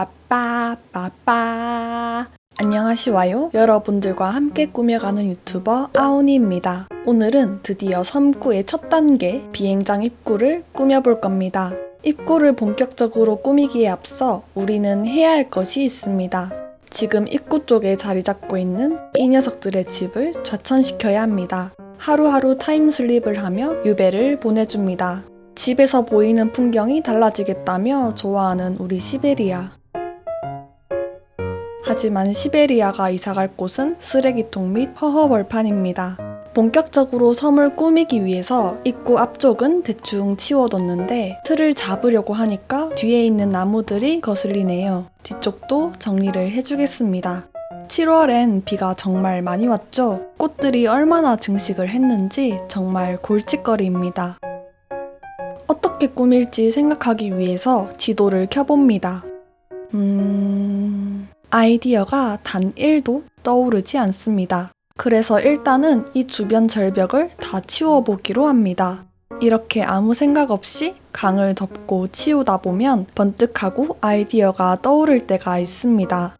빠빠 빠빠. 안녕하시와요. 여러분들과 함께 꾸며가는 유튜버 아오니입니다. 오늘은 드디어 섬구의 첫 단계 비행장 입구를 꾸며볼 겁니다. 입구를 본격적으로 꾸미기에 앞서 우리는 해야 할 것이 있습니다. 지금 입구 쪽에 자리 잡고 있는 이 녀석들의 집을 좌천시켜야 합니다. 하루하루 타임슬립을 하며 유배를 보내줍니다. 집에서 보이는 풍경이 달라지겠다며 좋아하는 우리 시베리아. 하지만 시베리아가 이사갈 곳은 쓰레기통 및 허허벌판입니다. 본격적으로 섬을 꾸미기 위해서 입구 앞쪽은 대충 치워뒀는데 틀을 잡으려고 하니까 뒤에 있는 나무들이 거슬리네요. 뒤쪽도 정리를 해주겠습니다. 7월엔 비가 정말 많이 왔죠? 꽃들이 얼마나 증식을 했는지 정말 골칫거리입니다. 어떻게 꾸밀지 생각하기 위해서 지도를 켜봅니다. 음... 아이디어가 단 1도 떠오르지 않습니다. 그래서 일단은 이 주변 절벽을 다 치워보기로 합니다. 이렇게 아무 생각 없이 강을 덮고 치우다 보면 번뜩하고 아이디어가 떠오를 때가 있습니다.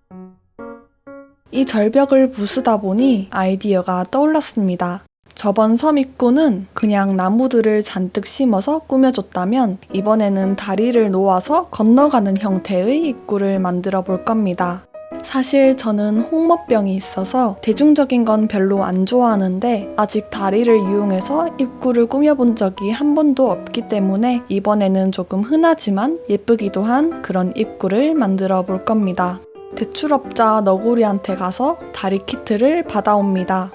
이 절벽을 부수다 보니 아이디어가 떠올랐습니다. 저번 섬 입구는 그냥 나무들을 잔뜩 심어서 꾸며줬다면 이번에는 다리를 놓아서 건너가는 형태의 입구를 만들어 볼 겁니다. 사실 저는 홍모병이 있어서 대중적인 건 별로 안 좋아하는데 아직 다리를 이용해서 입구를 꾸며본 적이 한 번도 없기 때문에 이번에는 조금 흔하지만 예쁘기도 한 그런 입구를 만들어 볼 겁니다. 대출업자 너구리한테 가서 다리 키트를 받아옵니다.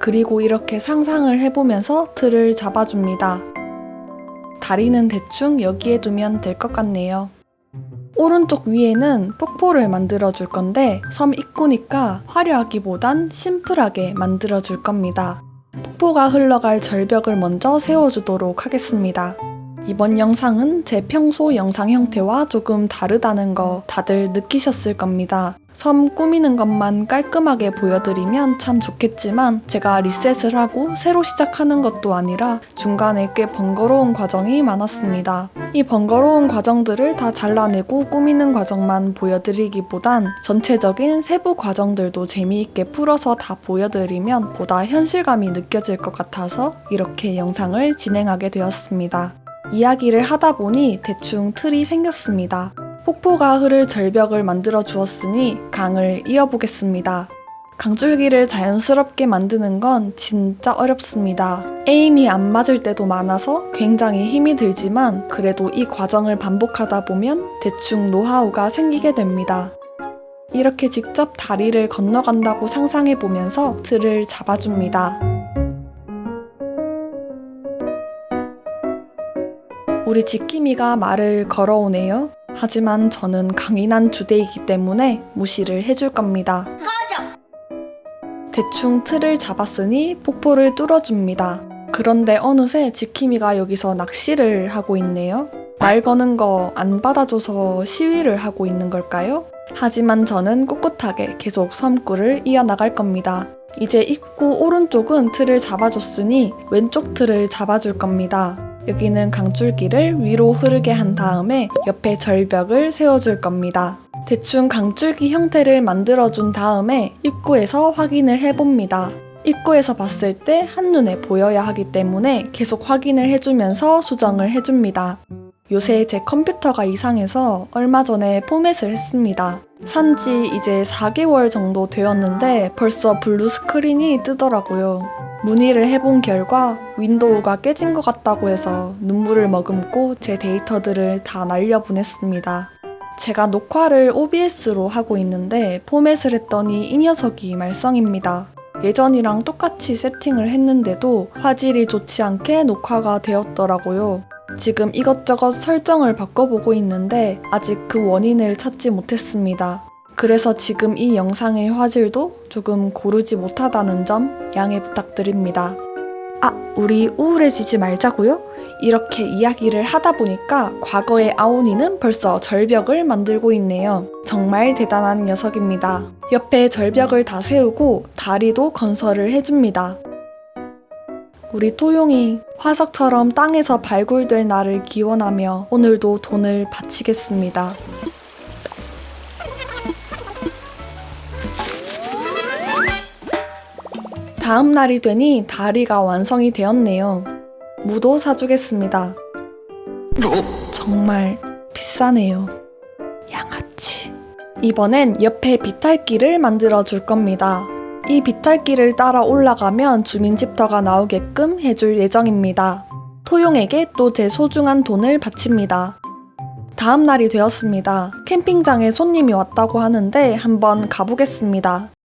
그리고 이렇게 상상을 해보면서 틀을 잡아줍니다. 다리는 대충 여기에 두면 될 것 같네요. 오른쪽 위에는 폭포를 만들어 줄 건데 섬 입구니까 화려하기보단 심플하게 만들어 줄 겁니다. 폭포가 흘러갈 절벽을 먼저 세워주도록 하겠습니다. 이번 영상은 제 평소 영상 형태와 조금 다르다는 거 다들 느끼셨을 겁니다. 섬 꾸미는 것만 깔끔하게 보여드리면 참 좋겠지만 제가 리셋을 하고 새로 시작하는 것도 아니라 중간에 꽤 번거로운 과정이 많았습니다. 이 번거로운 과정들을 다 잘라내고 꾸미는 과정만 보여드리기보단 전체적인 세부 과정들도 재미있게 풀어서 다 보여드리면 보다 현실감이 느껴질 것 같아서 이렇게 영상을 진행하게 되었습니다. 이야기를 하다 보니 대충 틀이 생겼습니다. 폭포가 흐를 절벽을 만들어 주었으니 강을 이어보겠습니다. 강줄기를 자연스럽게 만드는 건 진짜 어렵습니다. 에임이 안 맞을 때도 많아서 굉장히 힘이 들지만 그래도 이 과정을 반복하다 보면 대충 노하우가 생기게 됩니다. 이렇게 직접 다리를 건너간다고 상상해 보면서 틀을 잡아줍니다. 우리 지킴이가 말을 걸어오네요. 하지만 저는 강인한 주대이기 때문에 무시를 해줄 겁니다. 대충 틀을 잡았으니 폭포를 뚫어줍니다. 그런데 어느새 지킴이가 여기서 낚시를 하고 있네요. 말 거는 거 안 받아줘서 시위를 하고 있는 걸까요? 하지만 저는 꿋꿋하게 계속 섬구를 이어나갈 겁니다. 이제 입구 오른쪽은 틀을 잡아줬으니 왼쪽 틀을 잡아줄 겁니다. 여기는 강줄기를 위로 흐르게 한 다음에 옆에 절벽을 세워줄 겁니다. 대충 강줄기 형태를 만들어준 다음에 입구에서 확인을 해봅니다. 입구에서 봤을 때 한눈에 보여야 하기 때문에 계속 확인을 해주면서 수정을 해줍니다. 요새 제 컴퓨터가 이상해서 얼마 전에 포맷을 했습니다. 산지 이제 4개월 정도 되었는데 벌써 블루 스크린이 뜨더라고요. 문의를 해본 결과 윈도우가 깨진 것 같다고 해서 눈물을 머금고 제 데이터들을 다 날려보냈습니다. 제가 녹화를 OBS로 하고 있는데 포맷을 했더니 이 녀석이 말썽입니다. 예전이랑 똑같이 세팅을 했는데도 화질이 좋지 않게 녹화가 되었더라고요. 지금 이것저것 설정을 바꿔보고 있는데 아직 그 원인을 찾지 못했습니다. 그래서 지금 이 영상의 화질도 조금 고르지 못하다는 점 양해 부탁드립니다. 아, 우리 우울해지지 말자고요? 이렇게 이야기를 하다 보니까 과거의 아오니는 벌써 절벽을 만들고 있네요. 정말 대단한 녀석입니다. 옆에 절벽을 다 세우고 다리도 건설을 해줍니다. 우리 토용이 화석처럼 땅에서 발굴될 날을 기원하며 오늘도 돈을 바치겠습니다. 다음 날이 되니 다리가 완성이 되었네요. 무도 사주겠습니다. 정말 비싸네요. 양아치. 이번엔 옆에 비탈길을 만들어 줄 겁니다. 이 비탈길을 따라 올라가면 주민집터가 나오게끔 해줄 예정입니다. 토용에게 또 제 소중한 돈을 바칩니다. 다음 날이 되었습니다. 캠핑장에 손님이 왔다고 하는데 한번 가보겠습니다.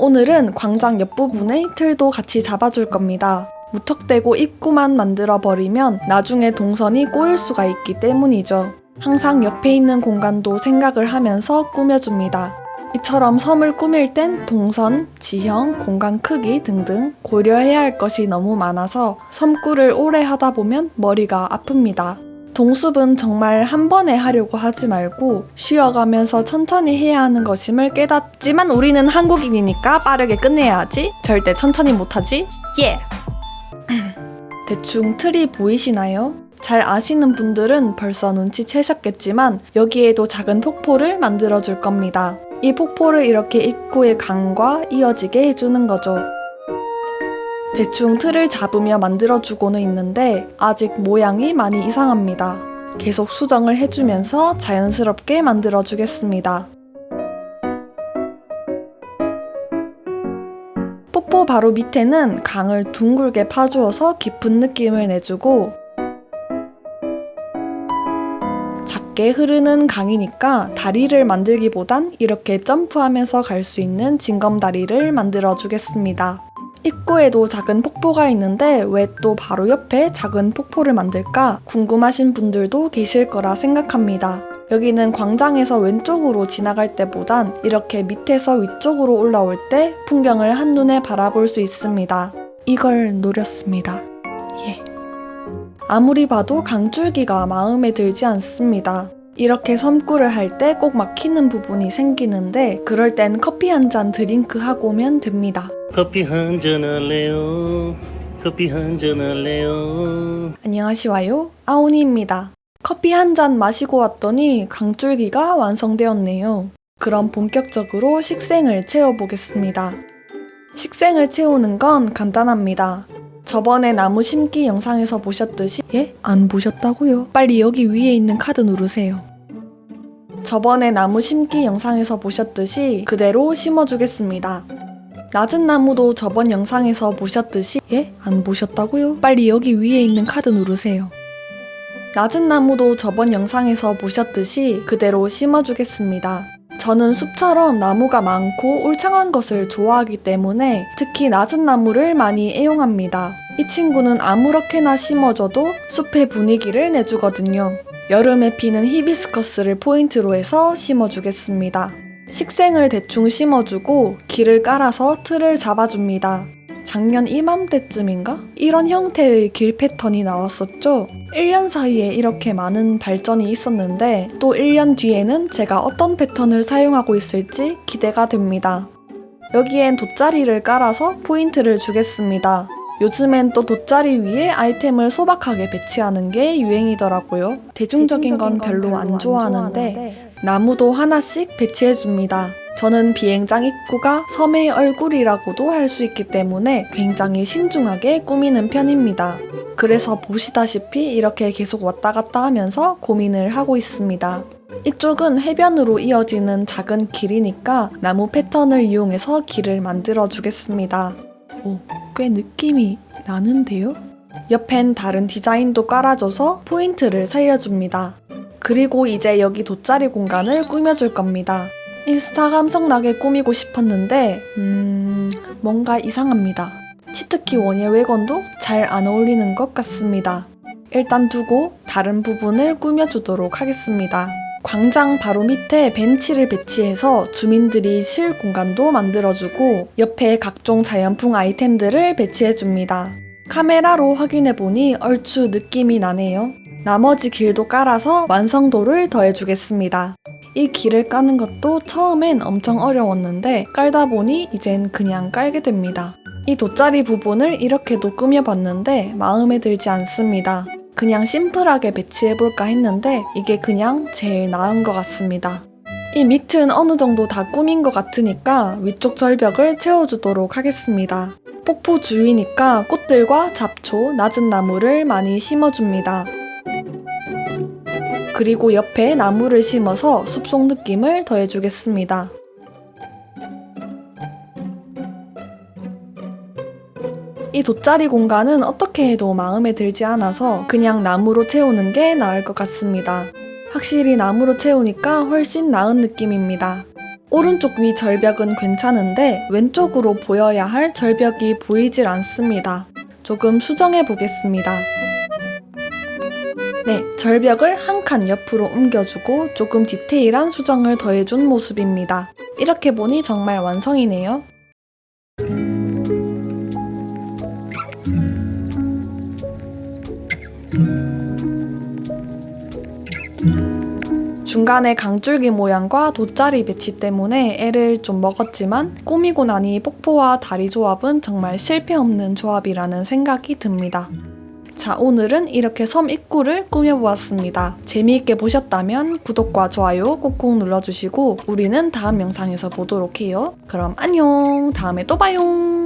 오늘은 광장 옆부분의 틀도 같이 잡아줄 겁니다. 무턱대고 입구만 만들어버리면 나중에 동선이 꼬일 수가 있기 때문이죠. 항상 옆에 있는 공간도 생각을 하면서 꾸며줍니다. 이처럼 섬을 꾸밀 땐 동선, 지형, 공간 크기 등등 고려해야 할 것이 너무 많아서 섬꾸를 오래 하다 보면 머리가 아픕니다. 동숲은 정말 한 번에 하려고 하지 말고 쉬어가면서 천천히 해야 하는 것임을 깨닫지만 우리는 한국인이니까 빠르게 끝내야지. 절대 천천히 못하지. 예! 대충 틀이 보이시나요? 잘 아시는 분들은 벌써 눈치채셨겠지만 여기에도 작은 폭포를 만들어 줄 겁니다. 이 폭포를 이렇게 입구의 강과 이어지게 해주는 거죠. 대충 틀을 잡으며 만들어주고는 있는데 아직 모양이 많이 이상합니다. 계속 수정을 해주면서 자연스럽게 만들어주겠습니다. 폭포 바로 밑에는 강을 둥글게 파주어서 깊은 느낌을 내주고 작게 흐르는 강이니까 다리를 만들기보단 이렇게 점프하면서 갈 수 있는 징검다리를 만들어 주겠습니다. 입구에도 작은 폭포가 있는데 왜 또 바로 옆에 작은 폭포를 만들까 궁금하신 분들도 계실 거라 생각합니다. 여기는 광장에서 왼쪽으로 지나갈 때보단 이렇게 밑에서 위쪽으로 올라올 때 풍경을 한눈에 바라볼 수 있습니다. 이걸 노렸습니다. 예. 아무리 봐도 강줄기가 마음에 들지 않습니다. 이렇게 섬꾸를 할때 꼭 막히는 부분이 생기는데 그럴 땐 커피 한 잔 드링크 하고 오면 됩니다. 커피 한 잔 할래요 커피 한 잔 할래요 안녕하시와요. 아오니입니다. 커피 한 잔 마시고 왔더니 강줄기가 완성되었네요. 그럼 본격적으로 식생을 채워보겠습니다. 식생을 채우는 건 간단합니다. 저번에 나무 심기 영상에서 보셨듯이 예? 안 보셨다고요? 빨리 여기 위에 있는 카드 누르세요. 저번에 나무 심기 영상에서 보셨듯이 그대로 심어주겠습니다. 낮은 나무도 저번 영상에서 보셨듯이 예? 안 보셨다고요? 빨리 여기 위에 있는 카드 누르세요. 낮은 나무도 저번 영상에서 보셨듯이 그대로 심어주겠습니다. 저는 숲처럼 나무가 많고 울창한 것을 좋아하기 때문에 특히 낮은 나무를 많이 애용합니다. 이 친구는 아무렇게나 심어줘도 숲의 분위기를 내주거든요. 여름에 피는 히비스커스를 포인트로 해서 심어주겠습니다. 식생을 대충 심어주고 길을 깔아서 틀을 잡아줍니다. 작년 이맘때쯤인가? 이런 형태의 길 패턴이 나왔었죠? 1년 사이에 이렇게 많은 발전이 있었는데 또 1년 뒤에는 제가 어떤 패턴을 사용하고 있을지 기대가 됩니다. 여기엔 돗자리를 깔아서 포인트를 주겠습니다. 요즘엔 또 돗자리 위에 아이템을 소박하게 배치하는 게 유행이더라고요. 대중적인 건 별로 안 좋아하는데 나무도 하나씩 배치해줍니다. 저는 비행장 입구가 섬의 얼굴이라고도 할 수 있기 때문에 굉장히 신중하게 꾸미는 편입니다. 그래서 보시다시피 이렇게 계속 왔다 갔다 하면서 고민을 하고 있습니다. 이쪽은 해변으로 이어지는 작은 길이니까 나무 패턴을 이용해서 길을 만들어 주겠습니다. 오, 꽤 느낌이 나는데요? 옆엔 다른 디자인도 깔아줘서 포인트를 살려줍니다. 그리고 이제 여기 돗자리 공간을 꾸며줄 겁니다. 인스타 감성 나게 꾸미고 싶었는데, 음, 뭔가 이상합니다. 치트키 원예 외건도 잘 안 어울리는 것 같습니다. 일단 두고 다른 부분을 꾸며주도록 하겠습니다. 광장 바로 밑에 벤치를 배치해서 주민들이 쉴 공간도 만들어주고 옆에 각종 자연풍 아이템들을 배치해줍니다. 카메라로 확인해보니 얼추 느낌이 나네요. 나머지 길도 깔아서 완성도를 더해주겠습니다. 이 길을 까는 것도 처음엔 엄청 어려웠는데 깔다 보니 이젠 그냥 깔게 됩니다. 이 돗자리 부분을 이렇게도 꾸며봤는데 마음에 들지 않습니다. 그냥 심플하게 배치해볼까 했는데 이게 그냥 제일 나은 것 같습니다. 이 밑은 어느 정도 다 꾸민 것 같으니까 위쪽 절벽을 채워주도록 하겠습니다. 폭포 주위니까 꽃들과 잡초, 낮은 나무를 많이 심어줍니다. 그리고 옆에 나무를 심어서 숲속 느낌을 더해주겠습니다. 이 돗자리 공간은 어떻게 해도 마음에 들지 않아서 그냥 나무로 채우는 게 나을 것 같습니다. 확실히 나무로 채우니까 훨씬 나은 느낌입니다. 오른쪽 위 절벽은 괜찮은데 왼쪽으로 보여야 할 절벽이 보이질 않습니다. 조금 수정해 보겠습니다. 네, 절벽을 한 칸 옆으로 옮겨주고 조금 디테일한 수정을 더해준 모습입니다. 이렇게 보니 정말 완성이네요. 중간에 강줄기 모양과 돗자리 배치 때문에 애를 좀 먹었지만 꾸미고 나니 폭포와 다리 조합은 정말 실패 없는 조합이라는 생각이 듭니다. 자, 오늘은 이렇게 섬 입구를 꾸며보았습니다. 재미있게 보셨다면 구독과 좋아요 꾹꾹 눌러주시고 우리는 다음 영상에서 보도록 해요. 그럼 안녕! 다음에 또 봐요!